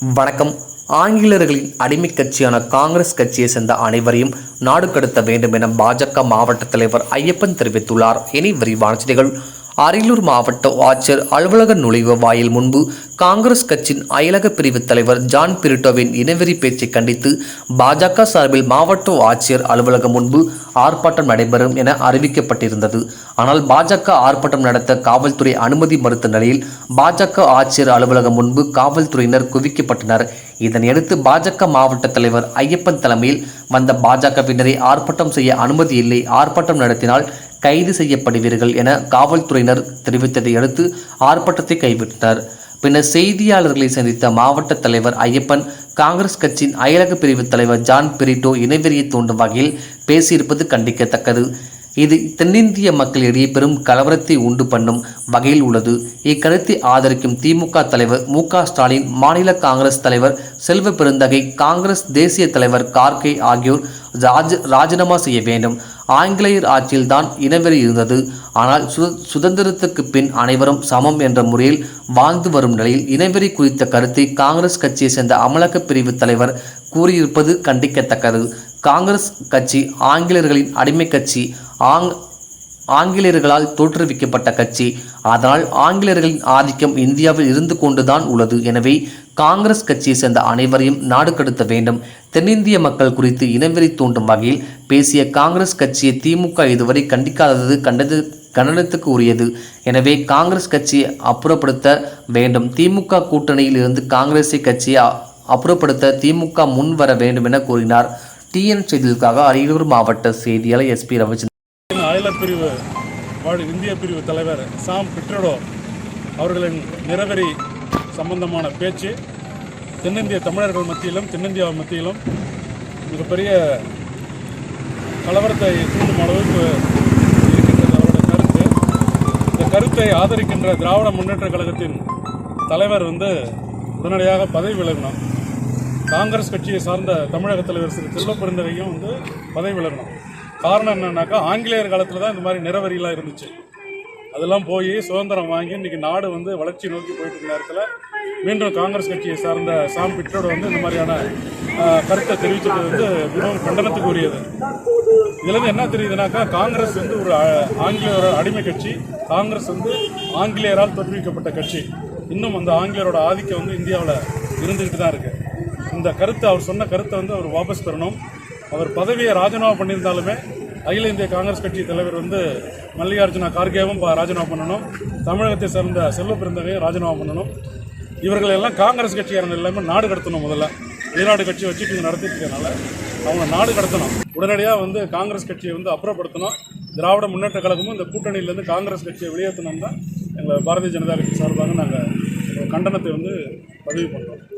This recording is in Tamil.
வணக்கம். ஆங்கிலேயர்களின் அடிமை கட்சியான காங்கிரஸ் கட்சியை சேர்ந்த அனைவரையும் நாடு கடத்த வேண்டும் என பாஜக மாவட்ட தலைவர் ஐயப்பன் தெரிவித்துள்ளார். இனி விரிவான செய்திகள். அரியலூர் மாவட்ட ஆட்சியர் அலுவலக நுழைவு வாயில் முன்பு காங்கிரஸ் கட்சியின் அயலக பிரிவு தலைவர் ஜான் பிரிட்டோவின் இனவெறி பேச்சை கண்டித்து பாஜக சார்பில் மாவட்ட ஆட்சியர் அலுவலகம் முன்பு ஆர்ப்பாட்டம் நடைபெறும் என அறிவிக்கப்பட்டிருந்தது. ஆனால் பாஜக ஆர்ப்பாட்டம் நடத்த காவல்துறை அனுமதி மறுத்த நிலையில் பாஜக ஆட்சியர் அலுவலகம் முன்பு காவல்துறையினர் குவிக்கப்பட்டனர். இதனையடுத்து பாஜக மாவட்ட தலைவர் ஐயப்பன் தலைமையில் வந்த பாஜகவினரை ஆர்ப்பாட்டம் செய்ய அனுமதி இல்லை. ஆர்ப்பாட்டம் நடத்தினால் கைது செய்யப்படுவீர்கள் என காவல்துறையினர் தெரிவித்ததை அடுத்து ஆர்ப்பாட்டத்தை கைவிட்டனர். பின்னர் செய்தியாளர்களை சந்தித்த மாவட்ட தலைவர் ஐயப்பன் காங்கிரஸ் கட்சியின் அயலக பிரிவு தலைவர் ஜான் பிரிட்டோ இனவெறியை தூண்டும் வகையில் பேசியிருப்பது கண்டிக்கத்தக்கது. இது தென்னிந்திய மக்களிடையே பெரும் கலவரத்தை உண்டு பண்ணும் வகையில் உள்ளது. இக்கருத்தை ஆதரிக்கும் திமுக தலைவர் மு க ஸ்டாலின் மாநில காங்கிரஸ் தலைவர் செல்வ பெருந்தகை காங்கிரஸ் தேசிய தலைவர் கார்கே ஆகியோர் ராஜ் ராஜினாமா செய்ய வேண்டும். ஆங்கிலேயர் ஆட்சியில்தான் இனவெறி இருந்தது. ஆனால் சு சுதந்திரத்துக்கு பின் அனைவரும் சமம் என்ற முறையில் வாழ்ந்து வரும் நிலையில் இனவெறி குறித்த கருத்தை காங்கிரஸ் கட்சியை சேர்ந்த அமலக பிரிவு தலைவர் கூறியிருப்பது கண்டிக்கத்தக்கது. காங்கிரஸ் கட்சி ஆங்கிலேயர்களின் அடிமை கட்சி ஆங் ஆங்கிலேயர்களால் தோற்றுவிக்கப்பட்ட கட்சி. அதனால் ஆங்கிலேயர்களின் ஆதிக்கம் இந்தியாவில் இருந்து கொண்டுதான் உள்ளது. எனவே காங்கிரஸ் கட்சியை சேர்ந்த அனைவரையும் நாடு கடத்த வேண்டும். தென்னிந்திய மக்கள் குறித்து இனவெறி தூண்டும் வகையில் பேசிய காங்கிரஸ் கட்சியை திமுக இதுவரை கண்டிக்காதது கண்டது கண்டனத்துக்கு உரியது. எனவே காங்கிரஸ் கட்சியை அப்புறப்படுத்த வேண்டும். திமுக கூட்டணியில் இருந்து காங்கிரஸை கட்சியை அப்புறப்படுத்த திமுக முன் வர வேண்டும் என கூறினார். டிஎன் செய்திகளுக்காக அரியலூர் மாவட்ட செய்தியாளர் எஸ்பி ரவிச்சந்திரன். பிரிவு இந்திய பிரிவு தலைவர் சாம் பிட்ரடோ அவர்களின் நிறவெறி சம்பந்தமான பேச்சு தென்னிந்திய தமிழர்கள் மத்தியிலும் தென்னிந்தியா மத்தியிலும் மிகப்பெரிய கலவரத்தை தூண்டும் அளவுக்கு இருக்கின்றது அவருடைய கருத்து. இந்த கருத்தை ஆதரிக்கின்ற திராவிட முன்னேற்ற கழகத்தின் தலைவர் வந்து உடனடியாக பதவி விலகணும். காங்கிரஸ் கட்சியை சார்ந்த தமிழக தலைவர் திரு செல்வ வந்து பதவி விலகணும். காரணம் என்னன்னாக்கா ஆங்கிலேயர் காலத்தில் தான் இந்த மாதிரி நிறவரிலாம் இருந்துச்சு. அதெல்லாம் போய் சுதந்திரம் வாங்கி இன்றைக்கி நாடு வந்து வளர்ச்சி நோக்கி போயிட்டு இருக்க நேரத்தில் மீண்டும் காங்கிரஸ் கட்சியை சார்ந்த சாம் பிட்ரோட வந்து இந்த மாதிரியான கருத்தை தெரிவித்தது வந்து மிகவும் கண்டனத்துக்கு உரியது இதுலேருந்து என்ன தெரியுதுனாக்கா காங்கிரஸ் வந்து ஒரு ஆங்கிலேயரோட அடிமை கட்சி. காங்கிரஸ் வந்து ஆங்கிலேயரால் தோற்றுவிக்கப்பட்ட கட்சி. இன்னும் அந்த ஆங்கிலேயரோட ஆதிக்கம் வந்து இந்தியாவில் இருந்துக்கிட்டு தான் இருக்குது இந்த கருத்தை அவர் சொன்ன கருத்தை வந்து அவர் வாபஸ் பெறணும். அவர் பதவியை ராஜினாமா பண்ணியிருந்தாலுமே அகில இந்திய காங்கிரஸ் கட்சி தலைவர் வந்து மல்லிகார்ஜுன கார்கேவும் ப- ராஜினாமா பண்ணணும். தமிழகத்தை சேர்ந்த செல்வ பிறந்தகையும் ராஜினாமா பண்ணணும். இவர்கள் எல்லாம் காங்கிரஸ் கட்சிக்காரங்க எல்லாமே நாடு கடத்தணும் முதல்ல. வெளிநாடு கட்சி வச்சுட்டு இங்கே நடத்திட்டு இருக்கனால அவங்க நாடு கடத்தணும். உடனடியாக வந்து காங்கிரஸ் கட்சியை வந்து அப்புறப்படுத்தணும். திராவிட முன்னேற்ற கழகமும் இந்த கூட்டணியிலேருந்து காங்கிரஸ் கட்சியை வெளியேற்றணும் தான் எங்களை பாரதிய ஜனதா கட்சி சார்பாக நாங்கள் கண்டனத்தை வந்து பதிவு பண்ணுறோம்